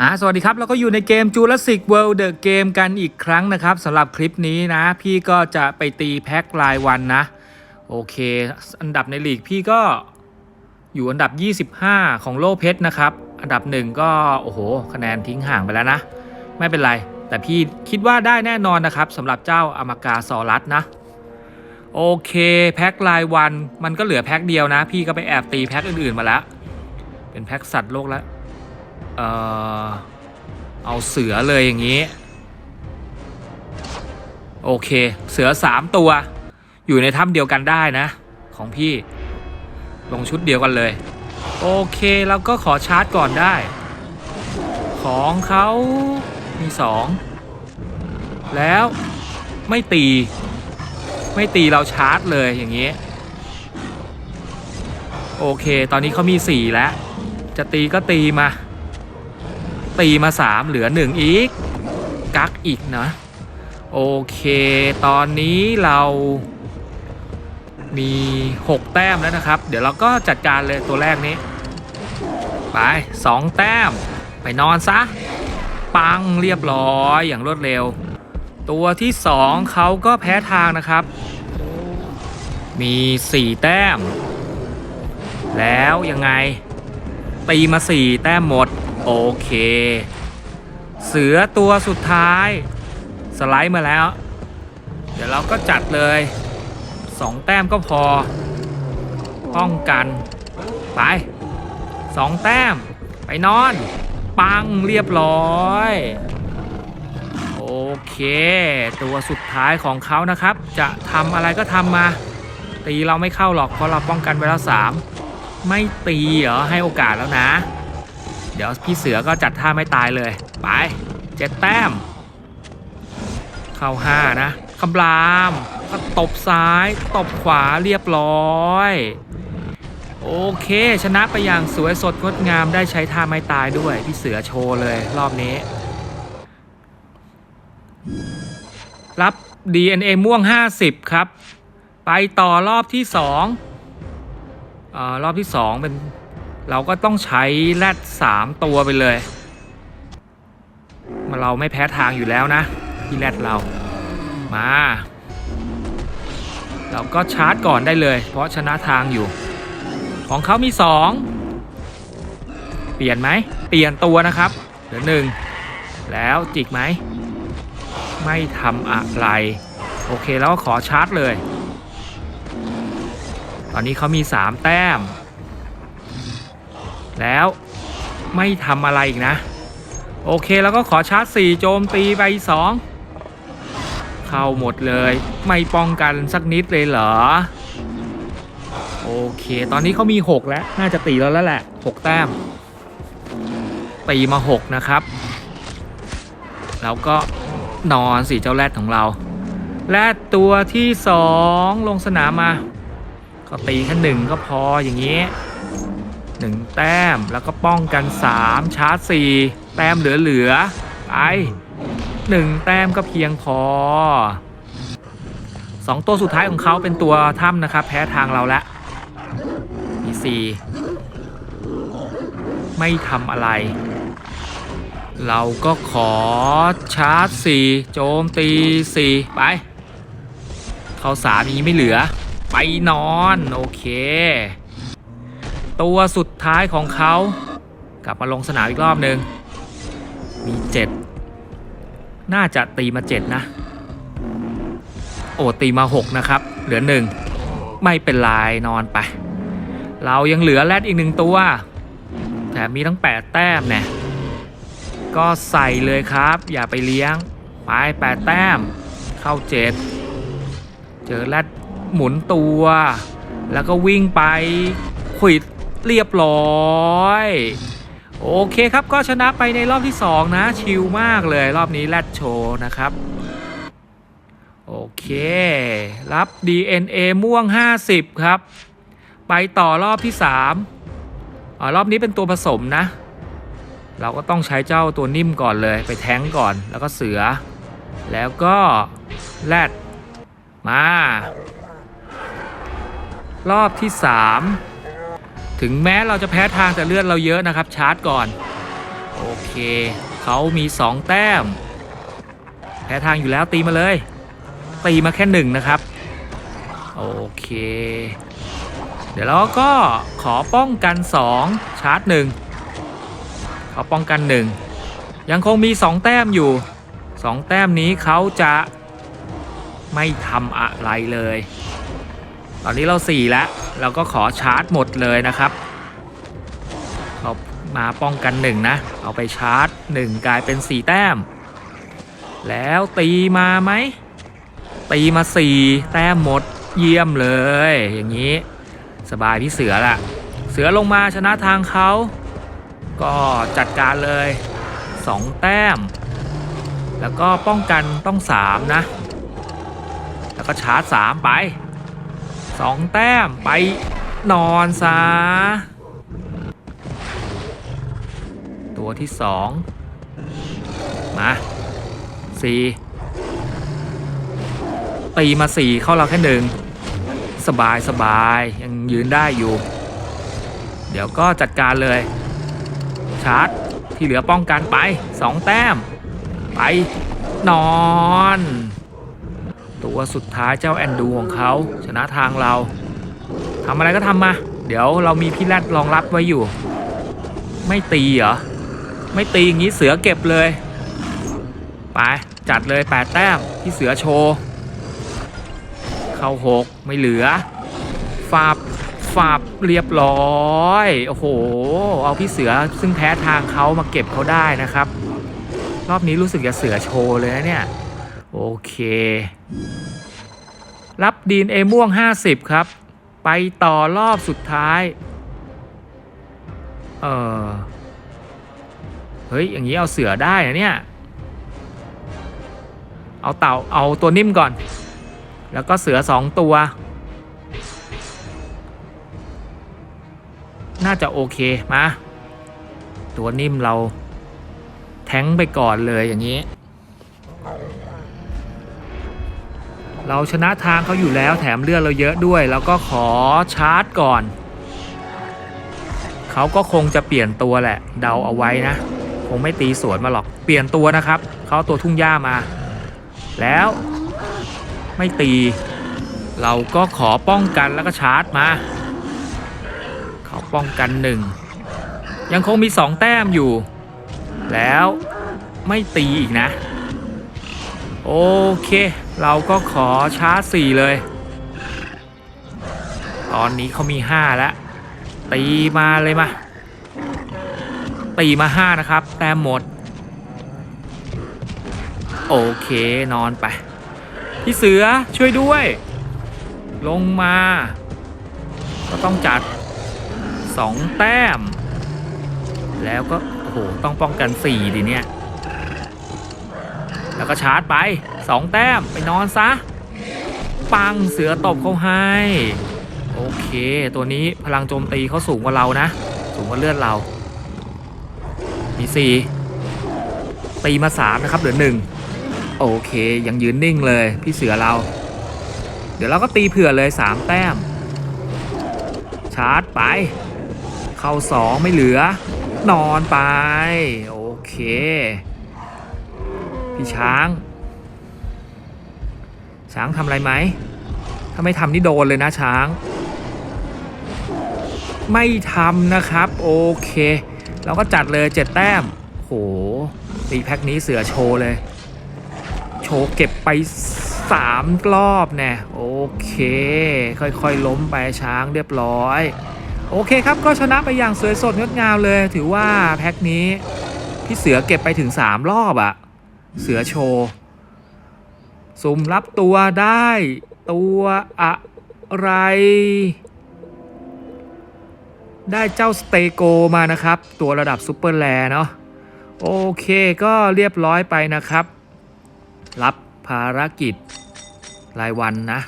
อ่าสวัสดีครับเราก็อยู่ในเกม Jurassic World The Game กันอีกครั้งนะครับสำหรับคลิปนี้นะ พี่ก็จะไปตีแพ็ครายวันนะ โอเค อันดับในลีกพี่ก็อยู่อันดับ 25 ของโลเพชรนะครับ อันดับหนึ่งก็ โอ้โห คะแนนทิ้งห่างไปแล้วนะ ไม่เป็นไร แต่พี่คิดว่าได้แน่นอนนะครับสำหรับเจ้าอมากาซอรัสนะ โอเค แพ็ครายวันมันก็เหลือแพ็คเดียวนะ พี่ก็ไปแอบตีแพ็คอื่นๆมาแล้ว เป็นแพ็คสัตว์โลกแล้วเออเอาเสือเลยอย่างนี้ โอเค เสือสามตัว อยู่ในถ้ำเดียวกันได้นะ ของพี่ลงชุดเดียวกันเลย โอเคเราก็ขอชาร์จก่อนได้ ของเขามีสองแล้วไม่ตี ไม่ตีเราชาร์จเลยอย่างนี้ โอเค ตอนนี้เขามีสี่แล้ว จะตีก็ตีมา ตีมาสามเหลือหนึ่งอีก กักอีกนะ โอเค ตอนนี้เรามี 6 แต้มแล้วนะครับ เดี๋ยวเราก็จัดการเลยตัวแรกนี้ ไป 2 แต้ม ไปนอนซะ ปังเรียบร้อยอย่างรวดเร็ว ตัวที่ 2เขาก็แพ้ทางนะครับ มี 4 แต้ม แล้วยังไง ตีมา 4 แต้มหมด โอเค เสือตัวสุดท้าย สไลด์มาแล้ว เดี๋ยวเราก็จัดเลย 2 แต้มก็พอ ป้องกัน ไป 2 แต้ม ไปนอน ปังเรียบร้อย เค ตัวสุดท้ายของเขานะครับ จะทำอะไรก็ทำมา ตีเราไม่เข้าหรอกเพราะเราป้องกันไปแล้ว3ไม่ตีเหรอให้โอกาสแล้วนะ เดี๋ยวพี่เสือก็จัดท่าไม่ตายเลย ไปเจ็ดแต้ม เข้าห้านะคำรามก็ตบซ้ายตบขวาเรียบร้อย โอเค ชนะไปอย่างสวยสดงดงามได้ใช้ท่าไม่ตายด้วย พี่เสือโชว์เลยรอบนี้ รับ DNA ม่วง 50 ครับ ไปต่อรอบที่2ออรอบที่ 2 เป็น เราก็ต้องใช้แรดสามตัวไปเลยมาเราไม่แพ้ทางอยู่แล้วนะ ที่แรดเรามา เราก็ชาร์จก่อนได้เลย เพราะชนะทางอยู่ ของเขามีสองเปลี่ยนไหม เปลี่ยนตัวนะครับเหลือหนึ่งแล้วจิกไหม ไม่ทำอะไร โอเคแล้วก็ขอชาร์จเลย ตอนนี้เขามี 3 แต้ม แล้วไม่ทำอะไรอีกนะ โอเคแล้วก็ขอชาร์จ 4 โจมตีไป2เข้าหมดเลย ไม่ป้องกันสักนิดเลยเหรอ โอเค ตอนนี้เขามี 6 แล้ว น่าจะตีแล้วแล้วแหละ 6 แต้ม ตีมา 6 นะครับ แล้วก็ นอนสิเจ้าแรดของเรา แรดตัวที่2ลงสนามมา ก็ตีแค่หนึ่งก็พออย่างนี้หนึ่งแต้มแล้วก็ป้องกัน3ชาร์จ4แต้มเหลือๆไปหนึ่งแต้มก็เพียงพอสองตัวสุดท้ายของเขาเป็นตัวถ้ำนะครับ แพ้ทางเราแล้วมีสี่ไม่ทำอะไร เราก็ขอชาร์จ4โจมตี4ไป เขาสามีไม่เหลือ ไปนอน โอเค ตัวสุดท้ายของเขา กลับมาลงสนามอีกรอบหนึ่งมีเจ็ดน่าจะตีมาเจ็ดนะ โอ้ตีมาหกนะครับ เหลือหนึ่งไม่เป็นไรนอนไป เรายังเหลือแรดอีกหนึ่งตัว แต่มีทั้งแปดแต้มเนี่ย ก็ใส่เลยครับ อย่าไปเลี้ยง ไปแปดแต้ม เข้าเจ็ดเจอแรดหมุนตัว แล้วก็วิ่งไปขวิดเรียบร้อย โอเคครับก็ชนะไปในรอบที่ 2 นะ ชิลมากเลยรอบนี้แรดโชว์นะครับ โอเค รับ DNA ม่วง 50 ครับ ไปต่อรอบที่ 3อ๋อรอบนี้เป็นตัวผสมนะ เราก็ต้องใช้เจ้าตัวนิ่มก่อนเลย ไปแท้งก่อนแล้วก็เสือ แล้วก็แรดมา รอบที่ 3 ถึงแม้เราจะแพ้ทางแต่เลือดเราเยอะนะครับ ชาร์จก่อน โอเคเขามี 2 แต้ม แพ้ทางอยู่แล้วตีมาเลย ตีมาแค่หนึ่งนะครับ โอเค เดี๋ยวเราก็ขอป้องกัน 2 ชาร์จ1 ขอป้องกัน1ยังคงมี 2 แต้มอยู่ 2 แต้มนี้เขาจะไม่ทำอะไรเลย ตอนนี้เรา 4 แล้ว เราก็ขอชาร์จหมดเลยนะครับเขามาป้องกัน1นะเอาไปชาร์จ 1 กลายเป็น 4 แต้ม แล้วตีมาไหม ตีมา 4 แต้มหมดเยี่ยมเลย อย่างนี้ สบายพี่เสือละเสือลงมาชนะทางเขา ก็จัดการเลย 2 แต้ม แล้วก็ป้องกันต้อง 3 นะ แล้วก็ชาร์จ 3 ไป 2 แต้มไปนอนซะตัวที่ 2 มา 4 ตีมา 4 เข้าเราแค่หนึ่งสบายสบายยังยืนได้อยู่ เดี๋ยวก็จัดการเลย ชาร์จ ที่เหลือป้องกันไป 2 แต้ม ไป นอน ตัวสุดท้ายเจ้าแอนดูของเขาชนะทางเราทำอะไรก็ทำมา เดี๋ยวเรามีพี่แรดรองรับไว้อยู่ ไม่ตีเหรอ ไม่ตีอย่างนี้เสือเก็บเลย ไป จัดเลย 8 แต้มที่เสือโชว์ เข้าหกไม่เหลือฝาบ ฝาบเรียบร้อย โอ้โห เอาพี่เสือซึ่งแพ้ทางเขามาเก็บเขาได้นะครับ รอบนี้รู้สึกจะเสือโชว์เลยนะเนี่ย โอเค รับดีนเอม่วง 50 ครับ ไปต่อรอบสุดท้าย เออเฮ้ย อย่างนี้เอาเสือได้นะเนี่ย เอาเต่าเอาตัวนิ่มก่อน แล้วก็เสือสองตัว น่าจะโอเคมา ตัวนิ่มเราแท้งไปก่อนเลยอย่างนี้ เราชนะทางเขาอยู่แล้วแถมเลือดเราเยอะด้วย แล้วก็ขอชาร์จก่อน เขาก็คงจะเปลี่ยนตัวแหละ เดาเอาไว้นะ คงไม่ตีสวนมาหรอกเปลี่ยนตัวนะครับ เขาตัวทุ่งหญ้ามา แล้วไม่ตี เราก็ขอป้องกันแล้วก็ชาร์จมา เขาป้องกันหนึ่งยังคงมีสองแต้มอยู่ แล้วไม่ตีอีกนะ โอเค เราก็ขอชาร์จสี่เลย ตอนนี้เขามีห้าแล้ว ตีมาเลยมา ตีมาห้านะครับ แต้มหมด โอเคนอนไป พี่เสือช่วยด้วย ลงมา ก็ต้องจัด 2 แต้ม แล้วก็ โอ้โห ต้องป้องกัน 4 ดิเนี่ย แล้วก็ชาร์จไป 2 แต้มไปนอนซะ ปังเสือตบเขาให้ โอเค ตัวนี้พลังโจมตีเขาสูงกว่าเรานะ สูงกว่าเลือดเรา มี 4 ตีมา 3 นะครับ เหลือ 1 โอเค ยังยืนนิ่งเลยพี่เสือเรา เดี๋ยวเราก็ตีเผื่อเลย 3 แต้มชาร์จไป เข้า2ไม่เหลือนอนไป โอเค พี่ช้าง ช้างทำอะไรไหม ถ้าไม่ทำนี่โดนเลยนะช้าง ไม่ทำนะครับ โอเค เราก็จัดเลย7แต้มโหตีแพ็คนี้เสือโชว์เลย โชว์เก็บไป3รอบแน่โอเค ค่อยๆล้มไปช้างเรียบร้อย โอเคครับก็ชนะไปอย่างสวยสดงดงามเลย ถือว่าแพ็คนี้พี่เสือเก็บไปถึง 3 รอบอะเสือโชว์สุ่มรับตัวได้ตัวอะไร ได้เจ้าสเตโกมานะครับ ตัวระดับซูเปอร์แลเนาะโอเคก็เรียบร้อยไปนะครับ รับภารกิจรายวันนะ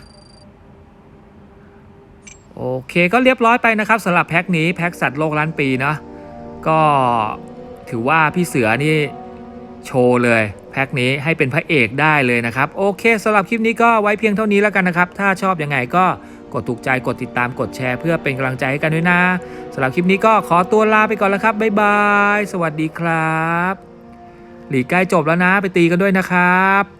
โอเคก็เรียบร้อยไปนะครับสำหรับแพ็คนี้แพ็คสัตว์โลกล้านปีเนาะก็ถือว่าพี่เสือนี่โชว์เลยแพ็คนี้ให้เป็นพระเอกได้เลยนะครับ โอเคสำหรับคลิปนี้ก็ไว้เพียงเท่านี้แล้วกันนะครับ ถ้าชอบยังไงก็กดถูกใจกดติดตามกดแชร์เพื่อเป็นกำลังใจให้กันด้วยนะสำหรับคลิปนี้ก็ขอตัวลาไปก่อนแล้วครับบ๊ายบายสวัสดีครับ หลีกใกล้จบแล้วนะไปตีกันด้วยนะครับ